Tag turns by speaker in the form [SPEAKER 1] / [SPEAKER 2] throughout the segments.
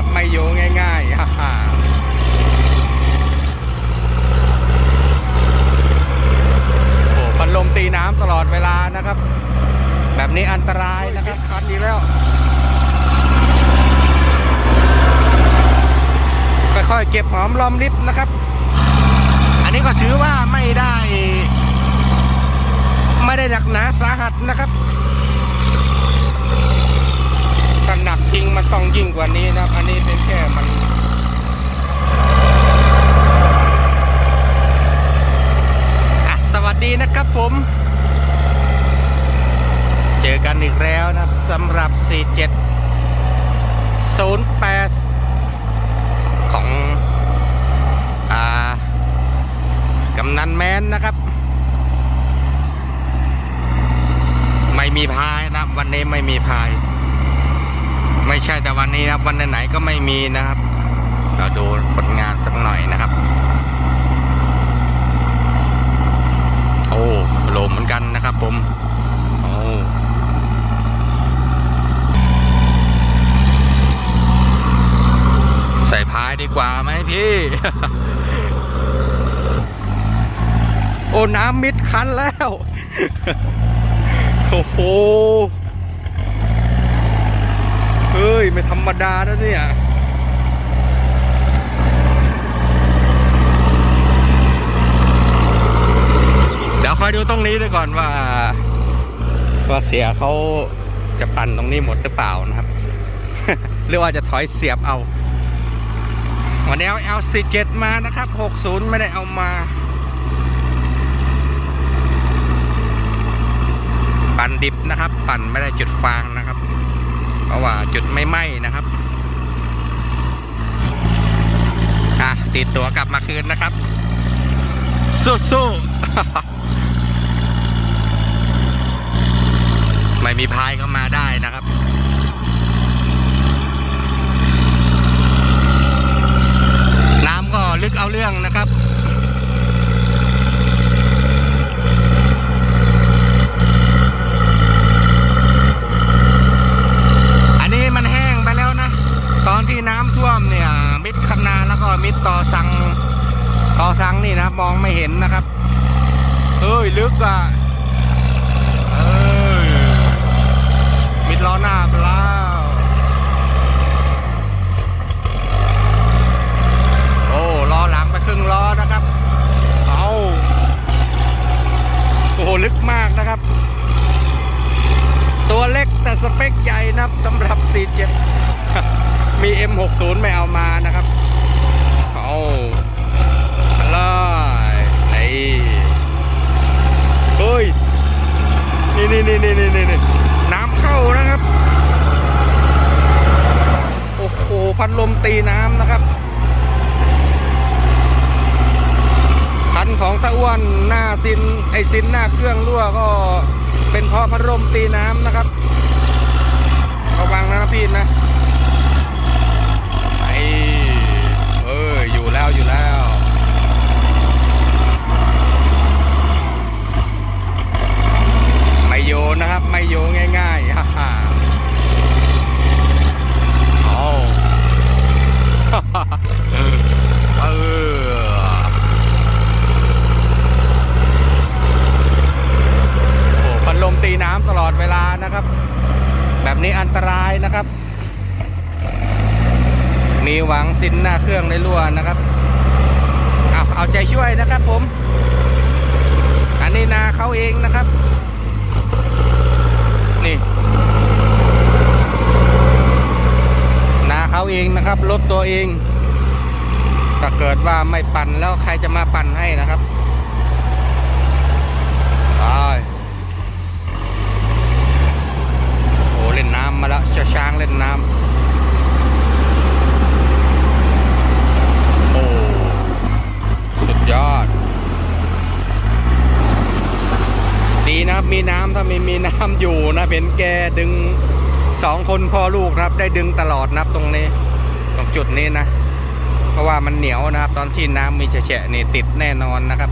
[SPEAKER 1] นะครับไม่อยู่ง่ายๆฮ่าฮ่าโอ้พัดลมตีน้ำตลอดเวลานะครับ แบบนี้อันตรายนะครับคันนี้แล้ว ค่อยๆเก็บหอมรอมริบนะครับ อันนี้ก็ถือว่าไม่ได้ ไม่ได้หนักหนาสาหัสนะครับถ้าหนักจริง มันต้องยิ่งกว่านี้นะครับอันนี้เป็นแค่มันสวัสดีนะครับผม เจอกันอีกแล้วนะสำหรับ 4708 ของอากำนันแมนนะครับ ไม่มีพายนะ วันนี้ไม่มีพาย ไม่ใช่แต่วันนี้นะครับ วันไหนๆก็ไม่มีนะครับ เราดูผลงานสักหน่อยนะครับ โอ้โลมเหมือนกันนะครับผมโอ้ใส่พายดีกว่าไหมพี่ โอ้น้ำมิดคันแล้ว โอ้โห ย ไม่ธรรมดาแล้วเนี่ยเดี๋ยวคอยดูตรงนี้ด้วยก่อนว่าว่าเสียเขาจะปั่นตรงนี้หมดหรือเปล่านะครับ หรือว่าจะถอยเสียบเอาวันนี้เอา L47 มานะครับ 60 ไม่ได้เอามา ปั่นดิบนะครับ ปั่นไม่ได้จุดฟางนะครับ เพราะว่าจุดไม่ไหม้นะครับอะติดตัวกลับมาคืนนะครับ สู้ๆไม่มีพายก็มาได้นะครับน้ำก็ลึกเอาเรื่องนะครับ อันนี้มันแห้งไปแล้วนะ ตอ นที่น้ำท่วมเนี่ยมิดคันนาแล้วก็มิดต่อสังต่อสังนี่นะครับมองไม่เห็นนะครับเอ้ยลึกอะเอ้ยมิดล้อหน้าไปแล้วโอ้ล้อหลังไปครึ่งล้อนะครับเอาโอ้ลึกมากนะครับ ตัวเล็กแต่สเปคใหญ่นะครับสำหรับ 47 มี M60 ไม่เอามานะครับ เอาเลยไอ้เฮ้ย นี่นี่นี่นี่นี่นี่น้ำเข้านะครับ โอ้โห พัดลมตีน้ำนะครับคันของตะอ้วนหน้าซิน ไอซินหน้าเครื่องรั่วก็เป็นเพราะพัดลมตีน้ำนะครับระวังนะพี่นะไอเอออยู่แล้วอยู่แล้ว ไม่โยนนะครับ ไม่โยนง่ายๆ ฮ่าฮ่าเอา เออ โอ้พัดลมตีน้ำตลอดเวลานะครับ แบบนี้อันตราย นะครับ มีหวังสินหน้าเครื่องในรั่วนะครับเอาเอาใจช่วยนะครับผม อันนี้นาเขาเองนะครับ นี่ นาเขาเองนะครับรถตัวเองถ้าเกิดว่าไม่ปั่นแล้วใครจะมาปั่นให้นะครับไปโอ้เล่นน้ำมาแล้วเจ้าช้างเล่นน้ำโอ้สุดยอด ดีนะครับมีน้ำถ้าไม่มีน้ำอยู่นะ เป็นแกดึงสองคนพ่อลูกนะครับ ได้ดึงตลอดนะครับตรงนี้ ตรงจุดนี้นะ เพราะว่ามันเหนียวนะครับ ตอนที่น้ำมีแฉะนี่ติดแน่นอนนะครับ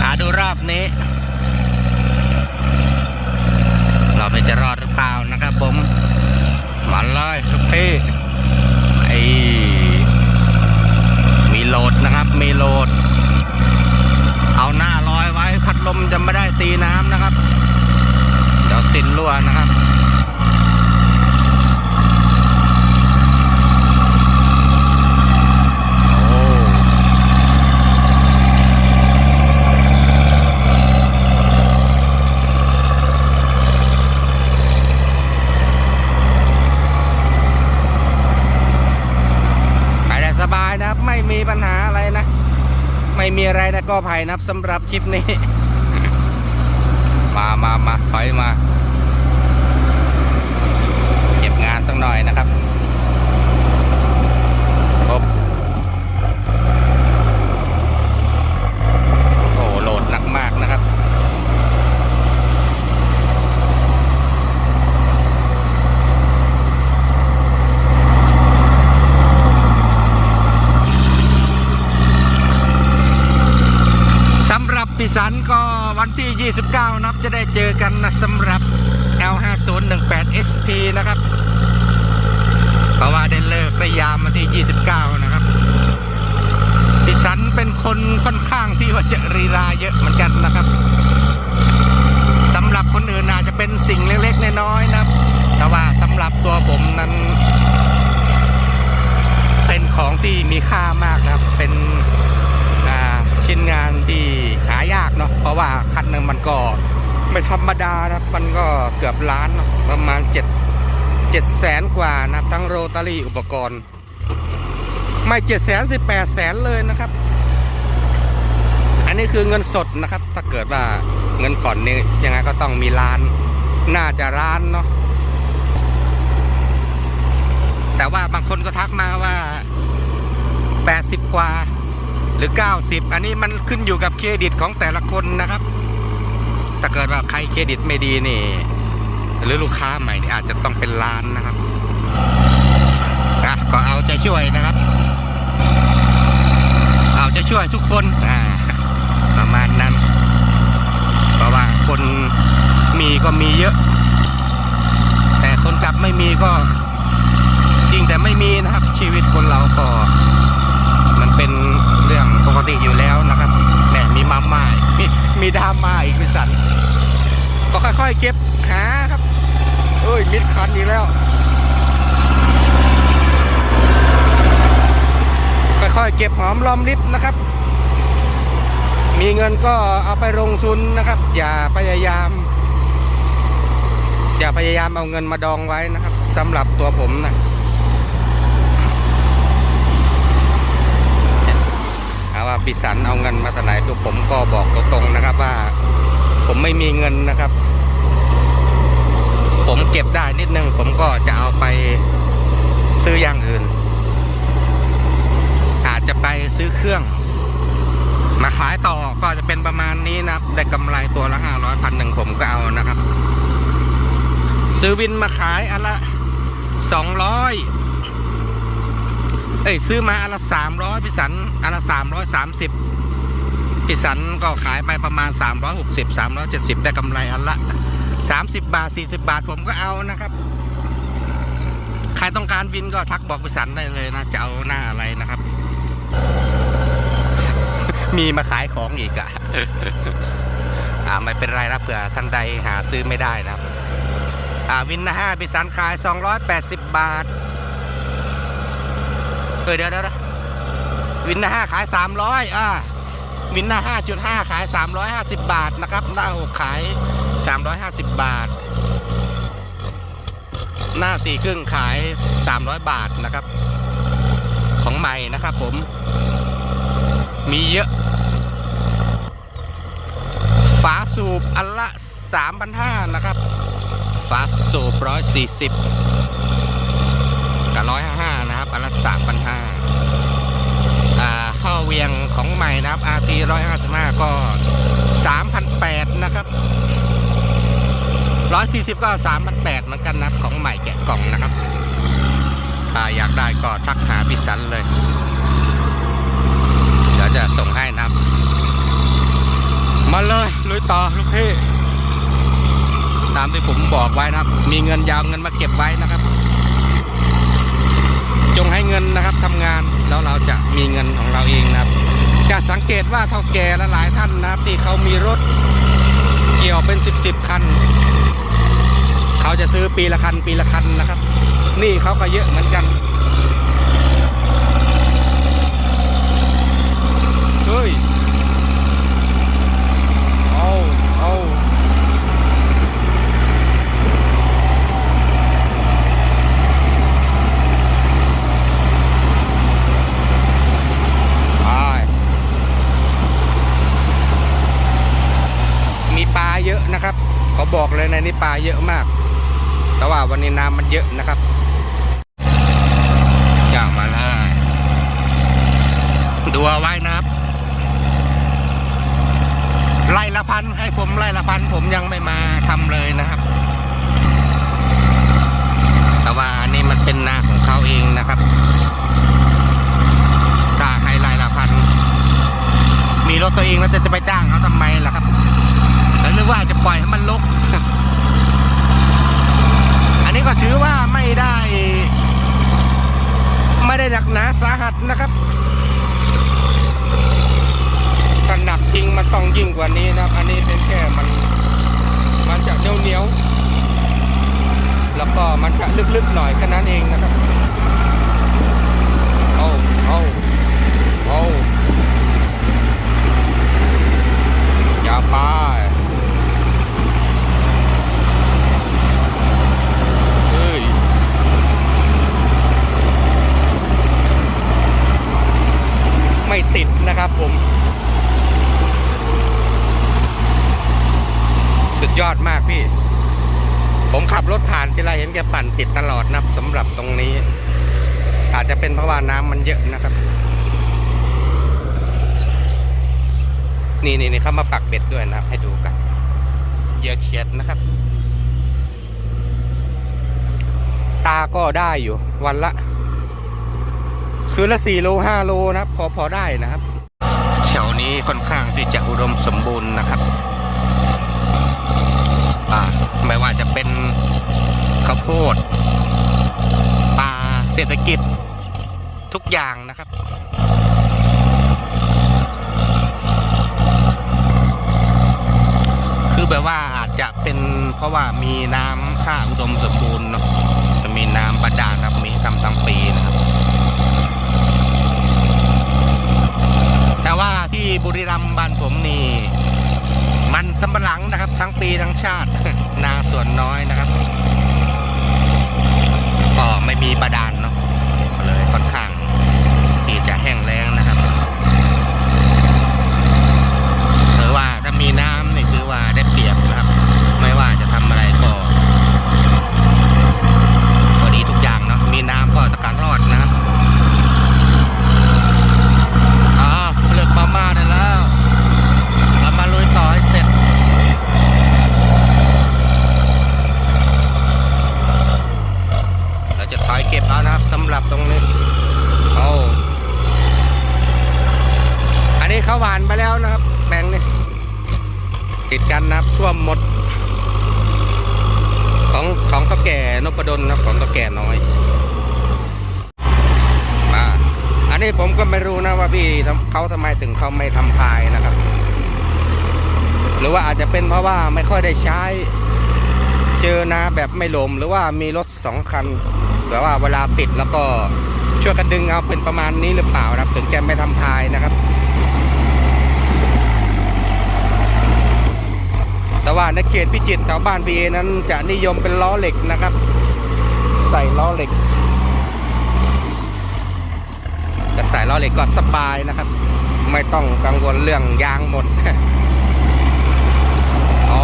[SPEAKER 1] หาดูรอบนี้เราไม่จะรอดหรือเปล่านะครับผมมาเลยทุกพี่ไอมีโหลดนะครับ มีโหลด เอาหน้าลอยไว้พัดลมจะไม่ได้ตีน้ำนะครับ ดี๋ยวสินรั่วนะครับโอ้ไปได้สบายนะครับไม่มีปัญหาอะไรนะ ไม่มีอะไรนะก็ภัยนับสำหรับคลิปนี้ มามามาถอยมา เก็บงานสักหน่อยนะครับครบโอ้โหลดหนักมากนะครับ สำหรับพิสันก็ ที่ 29 นับจะได้เจอกันนะสำหรับ L5018 SP นะครับ เพราะว่าได้เลิกได้ยามวันที่ 29 นะครับพิสันเป็นคนค่อนข้างที่ว่าจะรีลาเยอะเหมือนกันนะครับสำหรับคนอื่นอาจจะเป็นสิ่งเล็กๆน้อยๆนะครับ แต่ว่าสำหรับตัวผมนั้น เป็นของที่มีค่ามากนะครับ เป็นชิ้นงานที่ ว่าคันหนึ่งมันก็ไม่ธรรมดานะมันก็เกือบล้านประมาณเจ็ดเจ็ดแสนกว่านะทั้งโรตารี่อุปกรณ์ ไม่เจ็ดแสนสิบแปดแสนเลยนะครับ อันนี้คือเงินสดนะครับ ถ้าเกิดว่าเงินผ่อนนี่ยังไงก็ต้องมีล้าน น่าจะล้านเนาะแต่ว่าบางคนก็ทักมาว่า80กว่า หรือ 90 อันนี้มันขึ้นอยู่กับเครดิตของแต่ละคนนะครับ ถ้าเกิดว่าใครเครดิตไม่ดีนี่ หรือลูกค้าใหม่นี่อาจจะต้องเป็นล้านนะครับอะก็เอาใจช่วยนะครับ เอาใจช่วยทุกคนอ่าประมาณนั้น เพราะว่าคนมีก็มีเยอะ แต่คนกลับไม่มีก็จริงแต่ไม่มีนะครับ ชีวิตคนเราก็ เป็นเรื่องปกติอยู่แล้วนะครับแหมมีมาม่ามีมีดราม่าอีกพิสันก็ค่อยๆเก็บหาครับเอ้ยมิดคันอีกแล้ว ค่อยๆเก็บหอมรอมริบนะครับ มีเงินก็เอาไปลงทุนนะครับ อย่าพยายาม อย่าพยายามเอาเงินมาดองไว้นะครับสำหรับตัวผมนะ หาว่า ปิสันเอาเงินมาจากไหนตัวผมก็บอกตรงๆนะครับว่า ผมไม่มีเงินนะครับ ผมเก็บได้นิดนึง ผมก็จะเอาไปซื้ออย่างอื่น อาจจะไปซื้อเครื่อง มาขายต่อก็จะเป็นประมาณนี้นะครับ ได้กำไรตัวละห้าร้อยพันหนึ่งผมก็เอานะครับ ซื้อวินมาขายอันละสองร้อย เอ้ยซื้อมาอันละสามร้อยพิสันอันละสามร้อยสามสิบพิสันก็ขายไปประมาณสามร้อยหกสิบสามร้อยเจ็ดสิบได้กำไรอันละสามสิบบาทสี่สิบาทผมก็เอานะครับ ใครต้องการวินก็ทักบอกพิสันได้เลยนะจะเอาหน้าอะไรนะครับ มีมาขายของอีกอะอ่าไม่เป็นไรนะเผื่อท่านใดหาซื้อไม่ได้นะครับ อ่าวินนะห้าพิสันขายสองร้อยแปดสิบบาท เออเดี๋ยวเดี๋ยววินหน้าห้าขายสามร้อยอ่าวินหน้าห้าจุดห้าขายสามร้อยห้าสิบบาทนะครับหน้าหกขายสามร้อยห้าสิบบาท หน้าสี่ครึ่งขายสามร้อยบาทนะครับ ของใหม่นะครับผม มีเยอะ ฝาสูบอันละสามพันห้านะครับ ฝาสูบร้อยสี่สิบ กับร้อยห้านะครับอันละสามพันห้าอ่าข้อเวียงของใหม่นะครับ RT ร้อยห้าสิบห้าก็สามพันแปดนะครับร้อยสี่สิบก็สามพันแปดเหมือนกันนะครับของใหม่แกะกล่องนะครับ ถ้าอยากได้ก็ทักหาพิสันเลย เดี๋ยวจะส่งให้นะครับ มาเลยลุยต่อลูกพี่ ตามที่ผมบอกไว้นะครับ มีเงินยาวเงินมาเก็บไว้นะครับ จงให้เงินนะครับทำงานแล้วเราจะมีเงินของเราเองนะครับ จะสังเกตว่าเท่าแก่และหลายท่านนะครับที่เขามีรถเกี่ยวเป็นสิบสิบคัน เขาจะซื้อปีละคันปีละคันนะครับ นี่เขาก็เยอะเหมือนกันเฮ้ย เอาเอาไปมีปลาเยอะนะครับเขาบอกเลย ในนี้ปลาเยอะมาก แต่ว่าวันนี้น้ำมันเยอะนะครับย่างมาแล้วดูเอาไว้นะครับไล่ละพันให้ผมไล่ละพันผมยังไม่มาทำเลยนะครับ แต่ว่าอันนี้มันเป็นนาของเขาเองนะครับถ้าให้ไล่ละพัน มีรถตัวเองแล้วจะจะไปจ้างเขาทำไมล่ะครับแล้วนึกว่าจะปล่อยให้มันลก ก็ถือว่าไม่ได้ ไม่ได้หนักหนาสาหัสนะครับถ้าหนักจริงมันต้องยิ่งกว่านี้นะครับ อันนี้เป็นแค่มัน มันจะเหนียวเหนียวแล้วก็มันจะลึกๆหน่อยแค่นั้นเองนะครับเอาเอาเอาอย่าไปเฮ้ย ไม่ติดนะครับผม สุดยอดมากพี่ ผมขับรถผ่านทีไรเห็นแกปั่นติดตลอดนะสำหรับตรงนี้ อาจจะเป็นเพราะว่าน้ำมันเยอะนะครับ นี่นี่นี่เขามาปักเบ็ดด้วยนะให้ดูกันเยอะเขียดนะครับ ตาก็ได้อยู่วันละ คืนละสี่โลห้าโลนะครับ พอพอได้นะครับ แถวนี้ค่อนข้างที่จะอุดมสมบูรณ์นะครับอาไม่ว่าจะเป็นข้าวโพดปลาเศรษฐกิจทุกอย่างนะครับคือแบบว่าอาจจะเป็นเพราะว่ามีน้ำค่าอุดมสมบูรณ์เนาะจะมีน้ำบาดาลครับมีทำทั้งปีนะครับ แต่ ว่าที่บุรีรัมย์บ้านผมนี่ มันสำปะหลังนะครับ ทั้งปีทั้งชาติ นาส่วนน้อยนะครับ ก็ไม่มีบาดาลเนาะเลยค่อนข้างที่จะแห้งแล้งนะครับหรือว่าถ้ามีน้ำนี่คือว่าได้เปรียบนะครับ ไม่ว่าจะทำอะไรก็ก็ดีทุกอย่างเนาะมีน้ำก็ตะการรอดนะครับอ๋อเลือ กมาม่าได้แล้ว เรามาลุยต่อให้เสร็จ เราจะถอยเก็บแล้วนะครับสำหรับตรงนี้โอ้อันนี้เขาหวานไปแล้วนะครับแปลงนี้ติดกันนะครับท่วมหมด ของของเท่าแก่นพดลนะครับของเท่าแก่น้อยมา อันนี้ผมก็ไม่รู้นะว่าพี่เขาทำไมถึงเขาไม่ทำพายนะครับ หรือว่าอาจจะเป็นเพราะว่าไม่ค่อยได้ใช้ เจอนาแบบไม่ลม หรือว่ามีรถสองคันแบบว่าเวลาปิดแล้วก็ช่วยกันดึงเอาเป็นประมาณนี้หรือเปล่านะครับ ถึงแกไม่ทำพายนะครับ แต่ว่าในเขตพิจิตรแถวบ้านพีเอนั้นจะนิยมเป็นล้อเหล็กนะครับ ใส่ล้อเหล็ก จะใส่ล้อเหล็กก็สบายนะครับ ไม่ต้องกังวลเรื่องยางหมดโอ้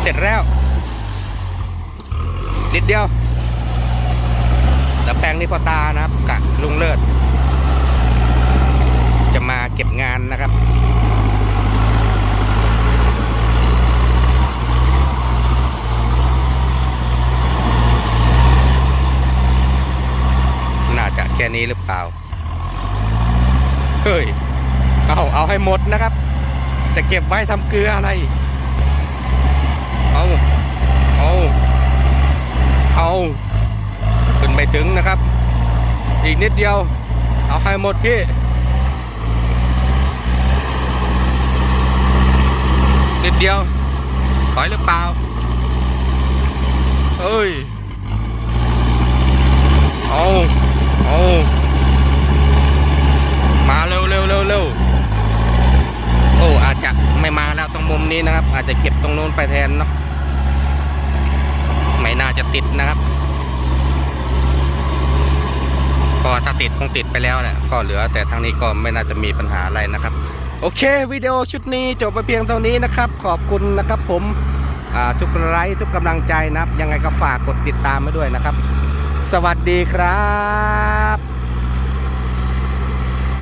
[SPEAKER 1] เสร็จแล้วนิดเดียวแล้วแปลงนี้พอตานะครับกะลุงเลิศ จะมาเก็บงานนะครับ น่าจะแค่นี้หรือเปล่า เฮ้ย เอาเอาให้หมดนะครับ จะเก็บไว้ทำเกลืออะไร เอา เอา เอาขึ้นไม่ถึงนะครับ อีกนิดเดียว เอาให้หมดพี่นิดเดียวถอยหรือเปล่า เอ้ย เอา อมาเร็วเร็วเร็วเร็วโอ้อาจจะไม่มาแล้วตรงมุมนี้นะครับ อาจจะเก็บตรงนู้นไปแทนเนาะไม่น่าจะติดนะครับก็ถ้าติดคงติดไปแล้วแหละก็เหลือ แต่ทางนี้ก็ไม่น่าจะมีปัญหาอะไรนะครับ โอเค วิดีโอชุดนี้จบไปเพียงเท่านี้นะครับ ขอบคุณนะครับผมทุกไลค์ทุกกำลังใจนะครับ ยังไงก็ฝากกดติดตามไว้ด้วยนะครับ สวัสดีครับ